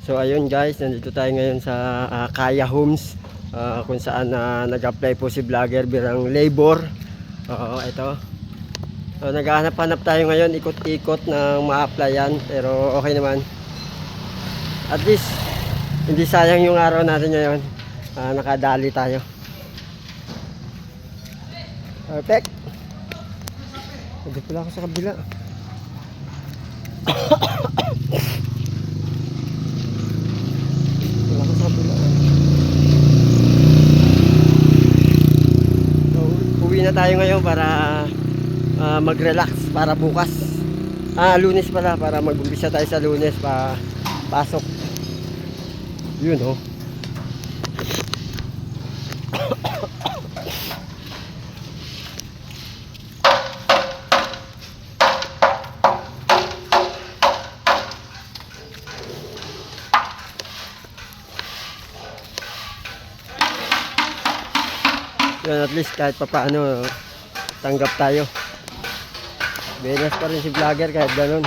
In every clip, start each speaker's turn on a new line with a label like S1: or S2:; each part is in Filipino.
S1: So ayun guys, nandito tayo ngayon sa ah, Kaya Homes ah, kung saan na nag-apply po si vlogger bilang labor. Oo, ito. So, naghahanap-hanap tayo ngayon, ikot-ikot ng ma-applyan pero okay naman. At least hindi sayang yung araw natin ngayon. Ah, nakadali tayo. Perfect. Nandito pala ako sa kabila. Wala ko sa kabila. So, uwi na tayo ngayon para ah, mag-relax para bukas. Ah, lunes pala para mag-umpisa tayo sa lunes pa pasok. Yun oh. Yun, at least kahit pa paano tanggap tayo. Benas pa rin si vlogger kahit ganun.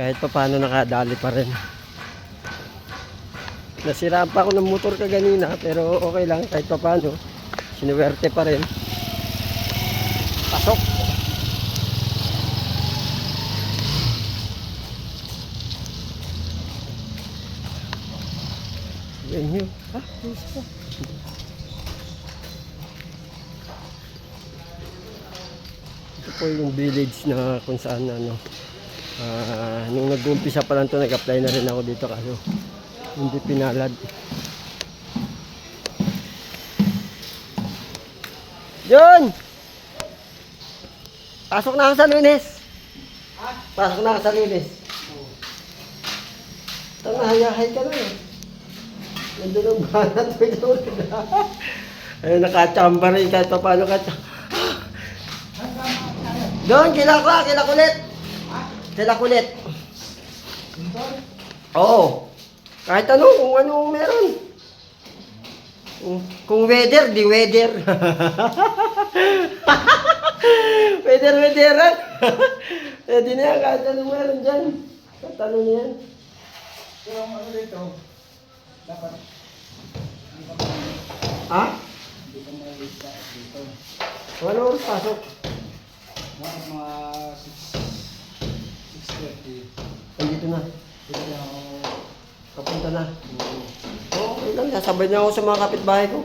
S1: Kahit pa paano nakadali pa rin. Nasiraan pa ako ng motor kaganina pero okay lang kahit pa paano. Sinuwerte pa rin. Pasok! Yun. Ah, ayos pa. Ito po yung village na kung saan ano. ah, nung nag-umpisa pa lang to nag-apply na rin ako dito kaso hindi pinalad. Yun! Pasok na ako sa lunes. Pasok na ako sa lunes. Ito nahayahay ka na eh. Nandun ang banat ko doon. Ayun, nakachamba rin kahit pa paano ka. Doon, kila ko, kila kulit. Kila kulit. Oo. Kahit ano, kung ano meron. Kung- Kung weather, di weather. weather, weatheran. Pwede na yan, kahit ano meron dyan. Kahit ano na yan.
S2: Ang ano dito, dapat
S1: Ha?
S2: hindi malis sa dito.
S1: Ano oras pasok?
S2: Mga mga 6, 6.30.
S1: Andito na.
S2: Pwede na ako
S1: Kapunta na. Oo, okay lang. Nasabay na ako sa mga kapitbahay ko.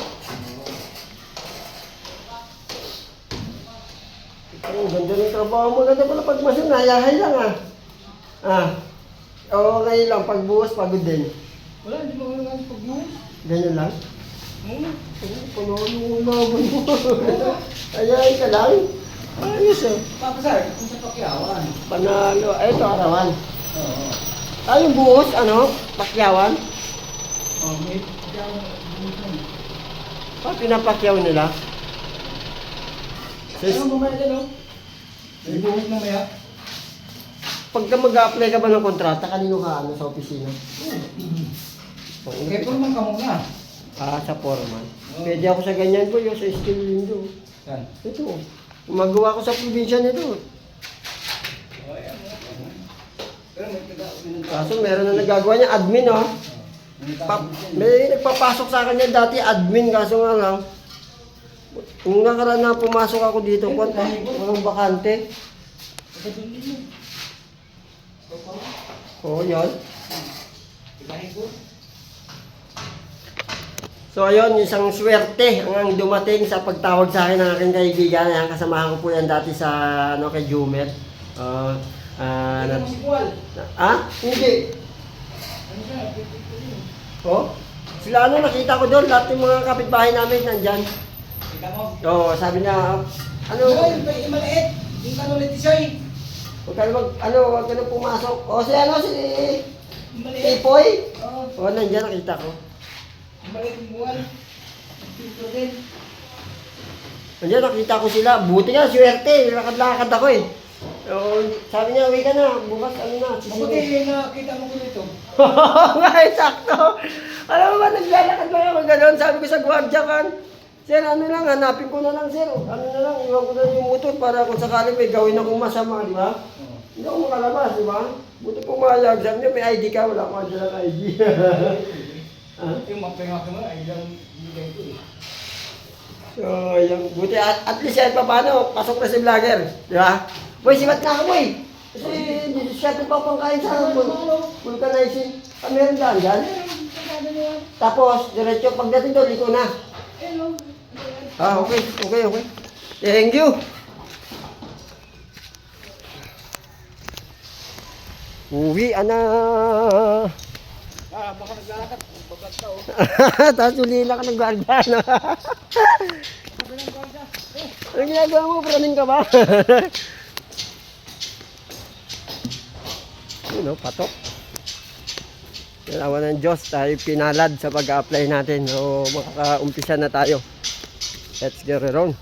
S1: Ang ganda ng trabaho mo. Ganda pala pag masin. Nayahay lang ah. Ah. Oo, ngayon lang. Pag buwas, pagod din.
S2: Wala, hindi mo nga pag mo.
S1: Ganyan lang.
S2: Hmm?
S1: Oo, Panahon yung umabon mo. Ayahay ka lang. Ayos ah.
S2: Papasar, kung sa pakyawan.
S1: Panalo. Ay, ito arawan.
S2: Oo.
S1: Ah, yung buhos, ano? Pakyawan.
S2: Oh, may pakyawan.
S1: Pa, pinapakyaw nila. Sis,
S2: Ano mamaya dyan, oh? May buhos mamaya.
S1: pagka mag-apply ka ba ng kontrata, kanino ka ano sa opisina?
S2: Okay, puro man ka muna.
S1: Ah, sa foreman. Pwede ako sa ganyan ko, yung sa skill window.
S2: Yan.
S1: Ito, gumagawa ko sa probinsya nito. Kaso meron na nagagawa niya, admin oh. Pa, may nagpapasok sa kanya dati, admin, kaso nga lang, Nung nakaraan na pumasok ako dito, kung walang bakante. Oo, yan. So ayun, isang swerte ang dumating sa pagtawag sa akin ng aking kaibigan. Ayan, kasamahan ko po yan dati sa ano, kay Jumet. Uh, ah,
S2: Ano
S1: na, na- ah? Hindi.
S2: Ano?
S1: Oh? Sila ano, nakita ko doon, lahat ng mga kapitbahay namin nandyan. Oo, sabi niya, ano,
S2: Ay, maliit. Yung ano ulit siya eh.
S1: huwag ka mag, ano, huwag ka na pumasok. O, si ano, si
S2: maliit.
S1: Tipoy?
S2: Oo.
S1: O, nandyan, nakita ko.
S2: Yung buwan. Dito din.
S1: Nakita ko sila. Buti nga, swerte. Lakad-lakad ako eh. So, sabi niya, uwi ka na. Bukas, ano na,
S2: Mabuti
S1: sisingin.
S2: nakita mo ko dito.
S1: Oo nga, eh, sakto. Alam mo ba, naglalakad lang ako ganun. Sabi ko sa gwardiya kan, Sir, ano lang, hanapin ko na lang, sir. Ano na lang, iwan ko na lang yung motor para kung sakali may gawin akong masama, di ba?
S2: Oo.
S1: Hindi ako makalabas, di ba? Buti pumayag. Sabi niya, may ID ka, wala akong dalang ID. Ah,
S2: Yung mapengak mo, ay lang bigay ko eh.
S1: so, yung, buti at, at least yan pa paano, pasok na si vlogger, di ba? Boy, sibat na ako, boy. Kasi hindi siya ito pa pangkain sa vul vulcanizing. Ah, meron daan dyan. Tapos, diretso, pagdating doon, liko na. Ah, okay, okay, okay. Thank you. Uwi, ana.
S2: Ah, baka naglalakad. Bagat ka oh.
S1: Tapos uli na ka ng gwardiya, no? Anong ginagawa mo? Praning ka ba? Yun, no? Patok. Kailangan ng Diyos tayo pinalad sa pag-apply natin. O makaka-umpisa na tayo. Let's get it on.